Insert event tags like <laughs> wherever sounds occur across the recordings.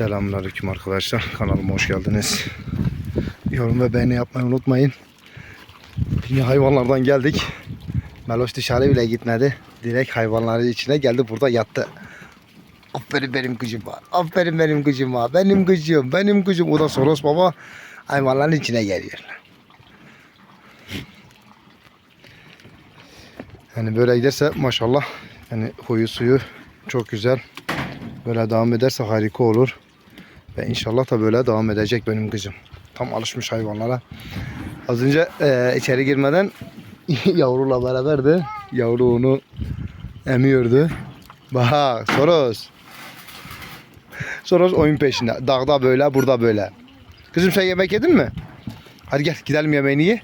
Selamünaleyküm arkadaşlar. Kanalıma hoş geldiniz. Yorum ve beğeni yapmayı unutmayın. Yine hayvanlardan geldik. Meloş dışarı bile gitmedi. Direkt hayvanların içine geldi burada yattı. Aferin benim kızıma. Aferin benim kızıma. Benim kızım. Benim kızım. O da Soros baba hayvanların içine geliyor. Yani böyle giderse maşallah yani huyu suyu çok güzel. Böyle devam ederse harika olur. Ve inşallah da böyle devam edecek benim kızım. Tam alışmış hayvanlara. Az önce e, içeri girmeden <laughs> yavruyla beraberdi. Yavru onu emiyordu. Bak Soros. Soros oyun peşinde. Dağda böyle, burada böyle. Kızım sen yemek yedin mi? Hadi gel gidelim yemeğini ye.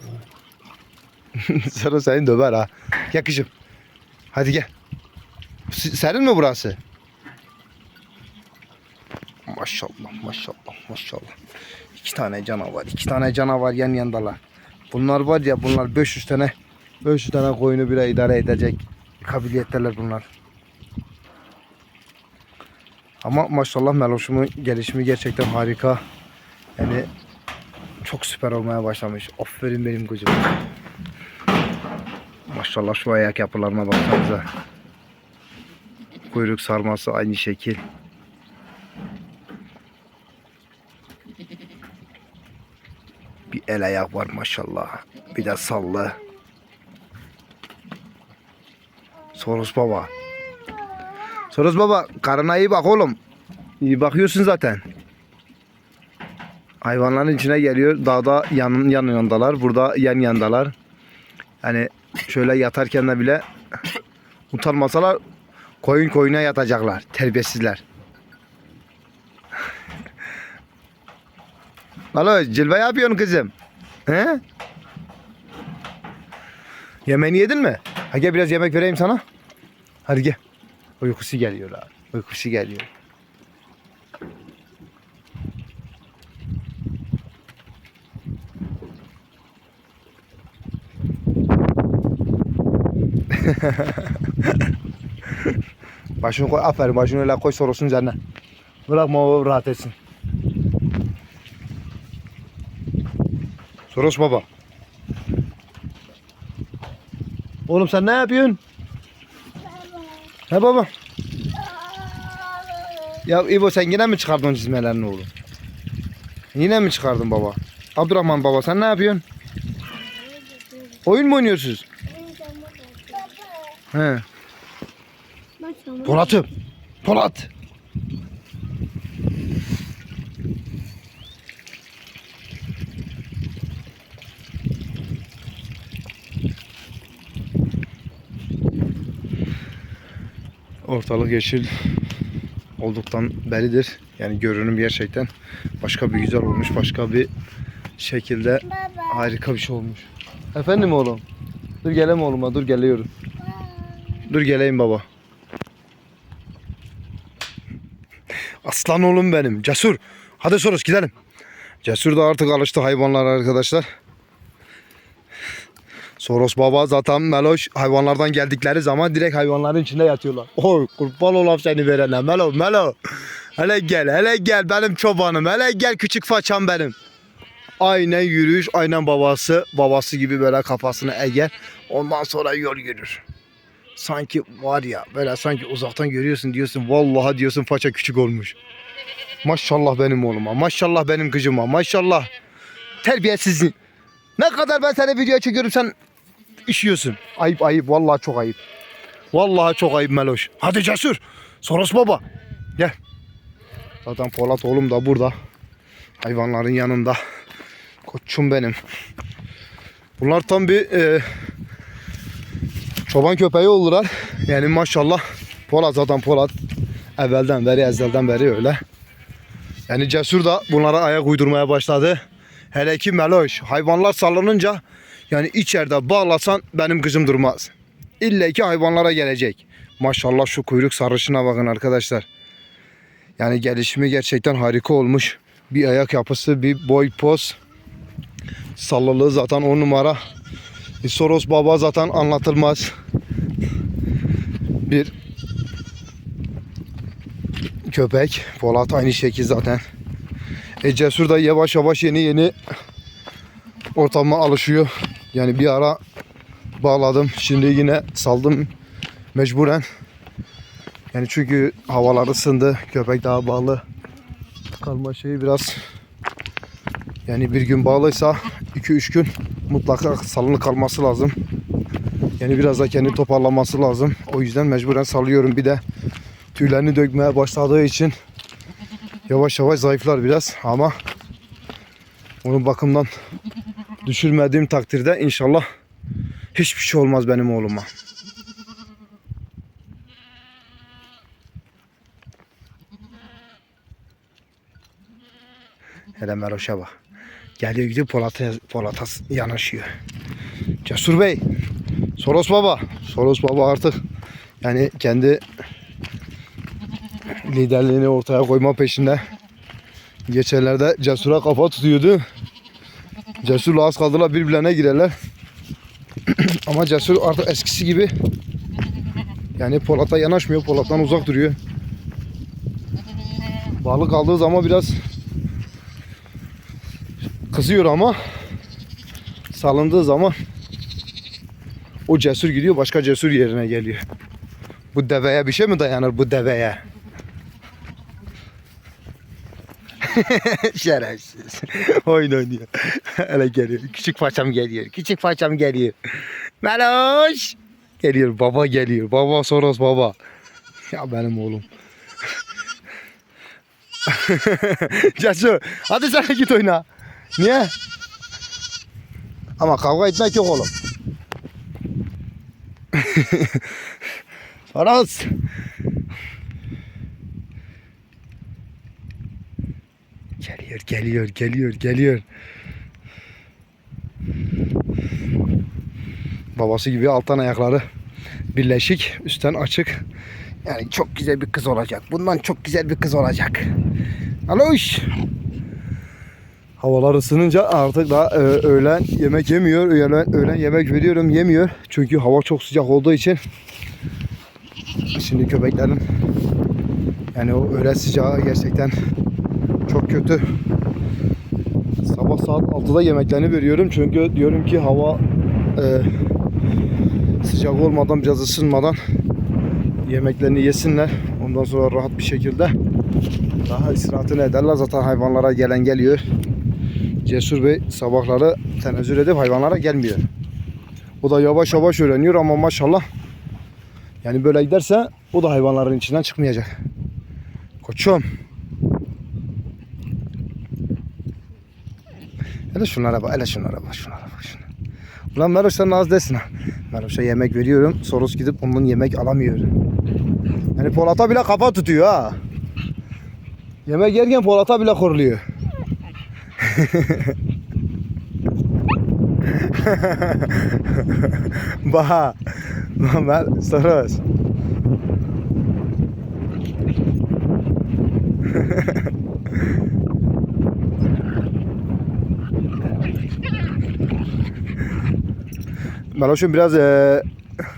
<laughs> Soros seni döver ha. Gel kızım. Hadi gel. Serin mi burası? Maşallah maşallah maşallah. İki tane canavar, iki tane canavar yan yandalar. Bunlar var ya bunlar 500 tane 500 tane koyunu bile idare edecek kabiliyetteler bunlar. Ama maşallah Meloş'umun gelişimi gerçekten harika. Yani çok süper olmaya başlamış. Aferin benim kocam. Maşallah şu ayak yapılarına baksanıza. Kuyruk sarması aynı şekil. El ayak var maşallah. Bir de sallı. Soros baba. Soros baba karına iyi bak oğlum. İyi bakıyorsun zaten. Hayvanların içine geliyor. Dağda yan, yan yandalar. Burada yan yandalar. Yani şöyle yatarken de bile utanmasalar koyun koyuna yatacaklar. Terbiyesizler. Alo cilve yapıyorsun kızım. He? Yemeğini yedin mi? Ha gel biraz yemek vereyim sana. Hadi gel. Uykusu geliyor abi. Uykusu geliyor. <laughs> başını koy. Aferin başını öyle koy sorusun üzerine. Bırakma o rahat etsin. Soros baba. Oğlum sen ne yapıyorsun? He baba. Ya İbo sen yine mi çıkardın çizmelerini oğlum? Yine mi çıkardın baba? Abdurrahman baba sen ne yapıyorsun? Oyun mu oynuyorsunuz? He. Polat'ım. Polat. Ortalık yeşil olduktan beridir. Yani görünüm gerçekten başka bir güzel olmuş. Başka bir şekilde harika bir şey olmuş. Efendim oğlum. Dur gelem oğluma dur geliyorum. Dur geleyim baba. Aslan oğlum benim. Cesur. Hadi Soros gidelim. Cesur da artık alıştı hayvanlara arkadaşlar. Soros baba zaten Meloş hayvanlardan geldikleri zaman direkt hayvanların içinde yatıyorlar. Oy kurban olam seni verene Melo Melo. Hele gel hele gel benim çobanım hele gel küçük façam benim. Aynen yürüyüş aynen babası babası gibi böyle kafasını eğer ondan sonra yol yürür. Sanki var ya böyle sanki uzaktan görüyorsun diyorsun vallahi diyorsun faça küçük olmuş. Maşallah benim oğluma maşallah benim kızıma maşallah. Terbiyesizsin. Ne kadar ben sana video çekiyorum sen işiyorsun. Ayıp ayıp vallahi çok ayıp. Vallahi çok ayıp Meloş. Hadi cesur. Soros baba. Gel. Zaten Polat oğlum da burada. Hayvanların yanında. Koçum benim. Bunlar tam bir e, çoban köpeği oldular. Yani maşallah Polat zaten Polat evvelden beri ezelden beri öyle. Yani cesur da bunlara ayak uydurmaya başladı. Hele ki Meloş. Hayvanlar sallanınca yani içeride bağlasan benim kızım durmaz. İlle ki hayvanlara gelecek. Maşallah şu kuyruk sarışına bakın arkadaşlar. Yani gelişimi gerçekten harika olmuş. Bir ayak yapısı, bir boy poz. Sallılığı zaten on numara. Soros baba zaten anlatılmaz. Bir köpek. Polat aynı şekil zaten. E Cesur da yavaş yavaş yeni yeni ortama alışıyor. Yani bir ara bağladım. Şimdi yine saldım mecburen. Yani çünkü havalar ısındı. Köpek daha bağlı. Kalma şeyi biraz yani bir gün bağlıysa 2-3 gün mutlaka salınık kalması lazım. Yani biraz da kendi toparlaması lazım. O yüzden mecburen salıyorum. Bir de tüylerini dökmeye başladığı için yavaş yavaş zayıflar biraz ama onun bakımdan düşürmediğim takdirde inşallah hiçbir şey olmaz benim oğluma. Hele Meroş'a bak. Geliyor gidiyor Polat'a, Polat'a yanaşıyor. Cesur Bey. Soros Baba. Soros Baba artık yani kendi liderliğini ortaya koyma peşinde. Geçenlerde Cesur'a kafa tutuyordu. Cesur'la az kaldılar birbirlerine girerler. <clears throat> Ama Cesur artık eskisi gibi yani Polat'a yanaşmıyor. Polat'tan uzak duruyor. Balık aldığı zaman biraz kızıyor ama salındığı zaman o cesur gidiyor başka cesur yerine geliyor. Bu deveye bir şey mi dayanır bu deveye? <laughs> Şerefsiz. Oyun oynuyor. Hele geliyor. Küçük paçam geliyor. Küçük paçam geliyor. Meloş. Geliyor. Baba geliyor. Baba Soros baba. Ya benim oğlum. <laughs> Cesur. Hadi sen git oyna. Niye? Ama kavga etmek yok oğlum. <laughs> Aras. Geliyor, geliyor, geliyor, geliyor. Babası gibi alttan ayakları birleşik, üstten açık. Yani çok güzel bir kız olacak. Bundan çok güzel bir kız olacak. Aloş. Havalar ısınınca artık daha e, öğlen yemek yemiyor. Öğlen, öğlen yemek veriyorum yemiyor. Çünkü hava çok sıcak olduğu için. Şimdi köpeklerin yani o öğlen sıcağı gerçekten çok kötü. Sabah saat 6'da yemeklerini veriyorum. Çünkü diyorum ki hava e, sıcak olmadan biraz ısınmadan yemeklerini yesinler. Ondan sonra rahat bir şekilde daha istirahatını ederler. Zaten hayvanlara gelen geliyor. Cesur Bey sabahları tenezzül edip hayvanlara gelmiyor. O da yavaş yavaş öğreniyor ama maşallah yani böyle giderse o da hayvanların içinden çıkmayacak. Koçum. Hele şunlara bak, hele şunlara bak, şunlara bak. Şunlara. Ulan Meroş sen az desin ha. Meroş'a yemek veriyorum. Soros gidip onun yemek alamıyor. Yani Polat'a bile kafa tutuyor ha. Yemek yerken Polat'a bile koruluyor. <laughs> Baha. Mer Soros. <laughs> Meloş'um biraz eee,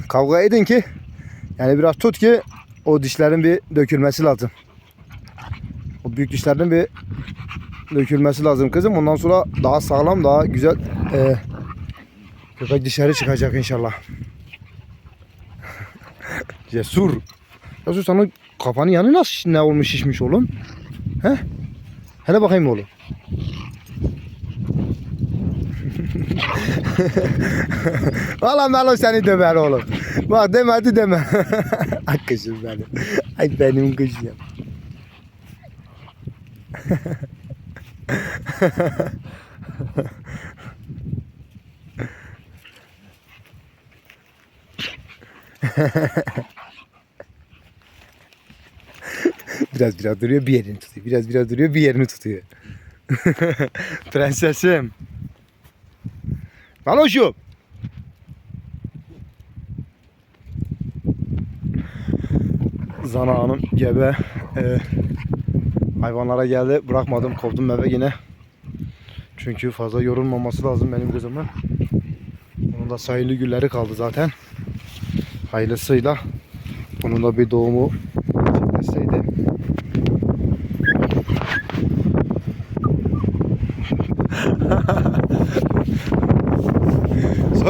kavga edin ki yani biraz tut ki o dişlerin bir dökülmesi lazım. O büyük dişlerin bir dökülmesi lazım kızım. Ondan sonra daha sağlam, daha güzel eee, köpek dışarı çıkacak inşallah. <laughs> Cesur. Cesur sana kafanın yanı nasıl ne olmuş şişmiş oğlum? He? Hele bakayım oğlum. <laughs> Valla Melo seni döver oğlum. Bak demedi deme. <laughs> Ay kızım benim. Ay benim kızım. <laughs> biraz biraz duruyor bir yerini tutuyor. Biraz biraz duruyor bir yerini tutuyor. Prensesim. Maloşum. Zana Hanım gebe e, hayvanlara geldi. Bırakmadım kovdum eve yine. Çünkü fazla yorulmaması lazım benim kızımın. Onun da sayılı günleri kaldı zaten. Hayırlısıyla. Onun da bir doğumu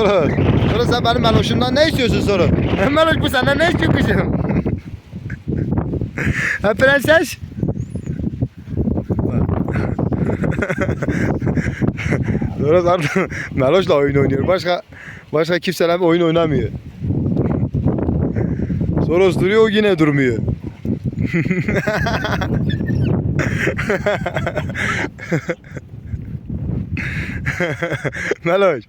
Soru. Soru sen benim Meloş'umdan ne istiyorsun soru? <laughs> Meloş bu senden ne istiyor kızım? <laughs> ha prenses? Soru artık Meloş'la oyun oynuyor. Başka başka kimseyle oyun oynamıyor. Soros duruyor yine durmuyor. <laughs> <laughs> Meloş.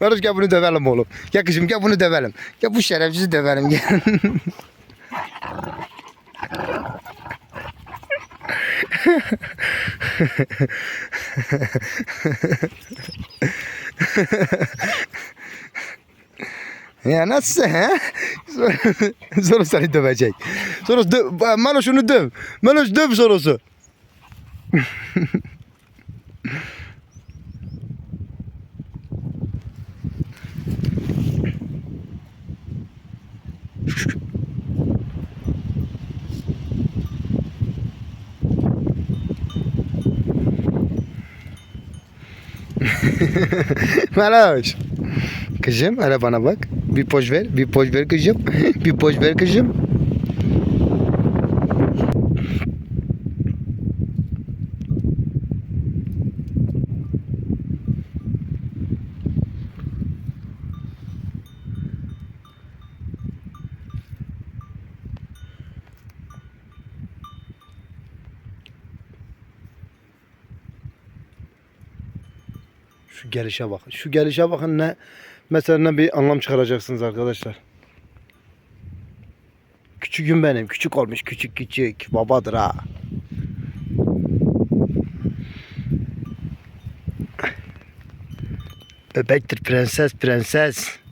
Meloş gel bunu dövelim oğlum. Gel kızım gel bunu dövelim. Gel bu şerefsizi dövelim gel. <laughs> ya nasıl he? Sonra, sonra seni dövecek. Soros döv. Meloş onu döv. Meloş döv Soros'u. <laughs> Meloş. Kızım hele bana bak. Bir poz ver. Bir poz ver kızım. <laughs> bir poz ver kızım. Şu gelişe bakın. Şu gelişe bakın ne mesela ne bir anlam çıkaracaksınız arkadaşlar. Küçüküm benim. Küçük olmuş. Küçük küçük. Babadır ha. Bebektir prenses prenses.